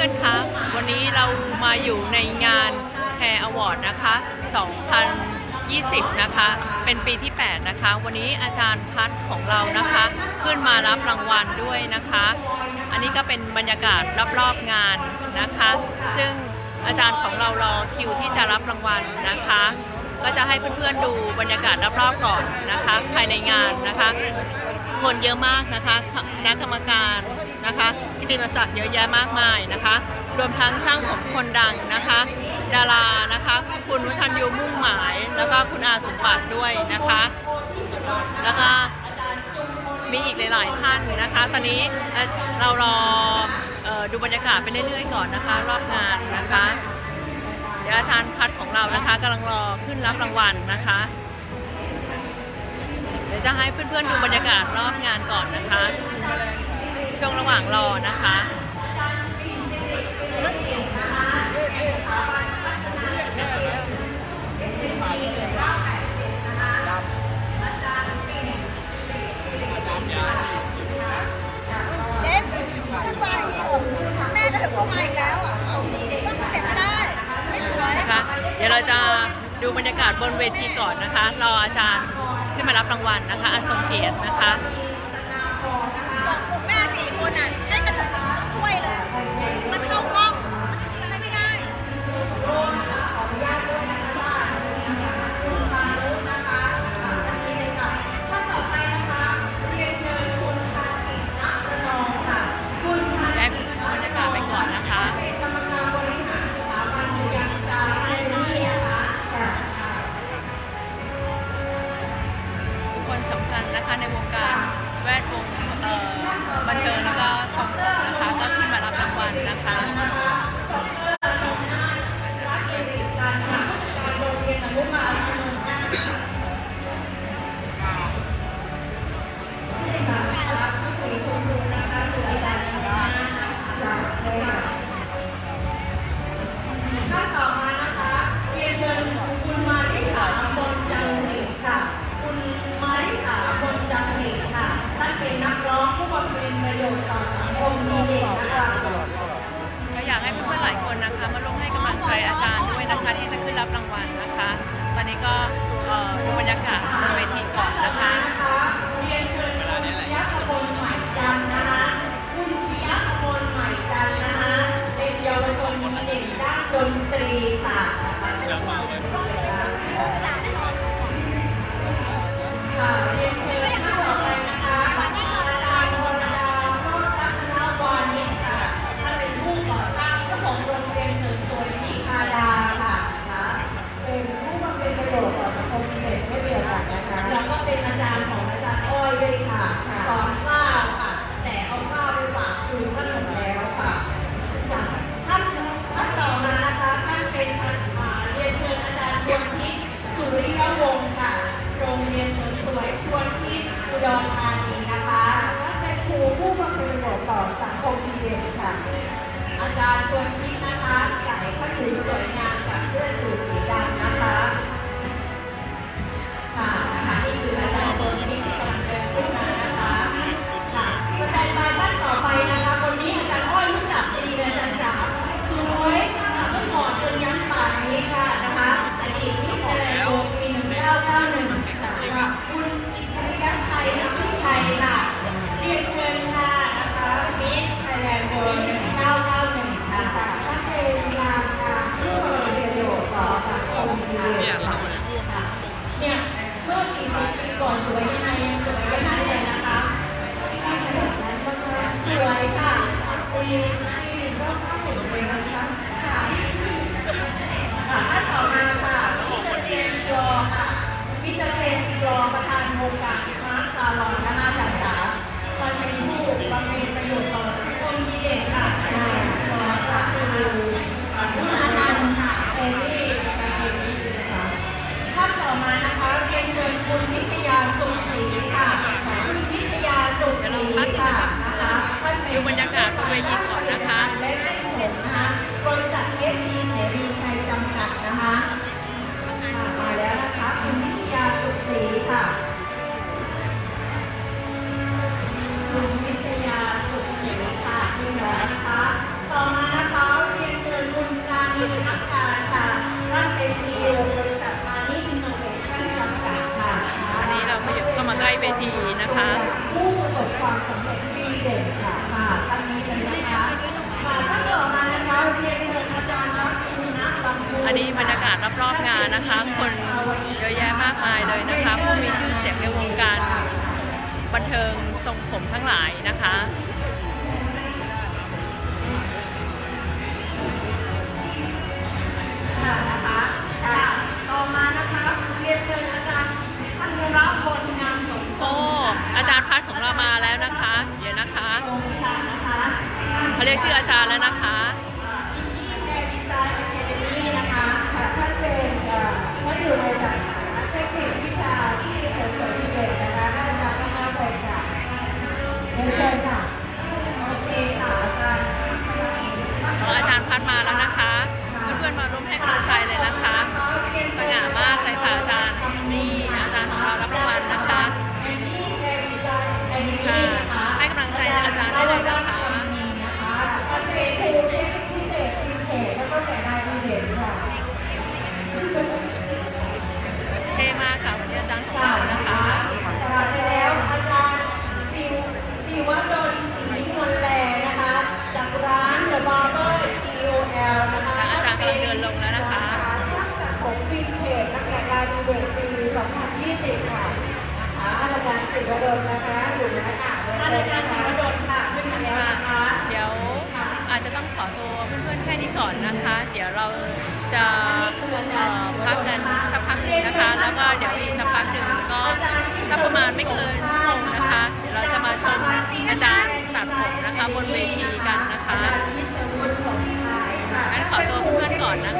พื่อนๆ คะ วันนี้เรามาอยู่ในงานแ Hair Award นะคะ 2020 นะคะ เป็นปีที่ 8 นะคะ วันนี้อาจารย์พัดของเรานะคะ ขึ้นมารับรางวัลด้วยนะคะ อันนี้ก็เป็นบรรยากาศรอบๆงานนะคะ ซึ่งอาจารย์ของเรารอคิวที่จะรับรางวัลนะคะ ก็จะให้เพื่อนๆดูบรรยากาศรอบๆก่อนนะคะ ภายในงานนะคะ คนเยอะมากนะคะคณะกรรมการนะคะกิติมศักดิ์เยอะแยะมากมายนะคะ รวมทั้งช่างของคนดังนะคะ ดารานะคะ คุณวัฒนยูมุ่งหมาย แล้วก็คุณอาสุปัตด้วยนะคะ แล้วก็มีอีกหลาย ๆ ท่านนะคะ ตอนนี้เรารอดูบรรยากาศไปเรื่อย ๆ ก่อนนะคะ รอบงานนะคะ อาจารย์พัดของเรานะคะกำลังรอขึ้นรับรางวัลนะคะ เดี๋ยวจะให้เพื่อนๆดูบรรยากาศรอบงานก่อนนะคะ ช่วงระหว่างรอนะคะ เดี๋ยวเราจะดูบรรยากาศบนเวทีก่อนนะคะ รออาจารย์ขึ้นมารับรางวัลนะคะอสมเกียรตินะคะ 那个。 วยค่ะปีปีหนึ่งก็ข้าถึงเอยนะคะค่ะค่ะนต่อมาค่ะมิสเตอร์เจมส์ฟอร์ค่ะมิสเตอร์เจมส์ฟอร์ประธานโครงการสมาร์ทซาลอน เวทีนะคะผู้ประสบความสำเร็จที่เด่นค่ะค่ะตอนนี้เลยนะคะค่ะท่านต่อมานะคะเรียนเชิญอาจารย์รักคุณนะลำพูอันนี้บรรยากาศรอบรอบงานนะคะ คนเยอะแยะมากมายเลยนะคะผู้มีชื่อเสียงในวงการบันเทิงทรงผมทั้งหลายนะคะ สีกรวดลนะคะอยู่ในอากาศท่านอาจารย์สิวดลค่ะขึ้นมาแล้วนะคะเดี๋ยวอาจจะต้องขอตัวเพื่อนๆแค่นี้ก่อนนะคะ เดี๋ยวเราจะพักกันสักพักหนึ่งนะคะ แล้วก็เดี๋ยวอีกสักพักหนึ่งก็สักประมาณไม่เกินชั่วโมงนะคะ เดี๋ยวเราจะมาชมอาจารย์ตัดผมนะคะบนเวทีกันนะคะงั้นขอตัวเพื่อนๆก่อนนะคะ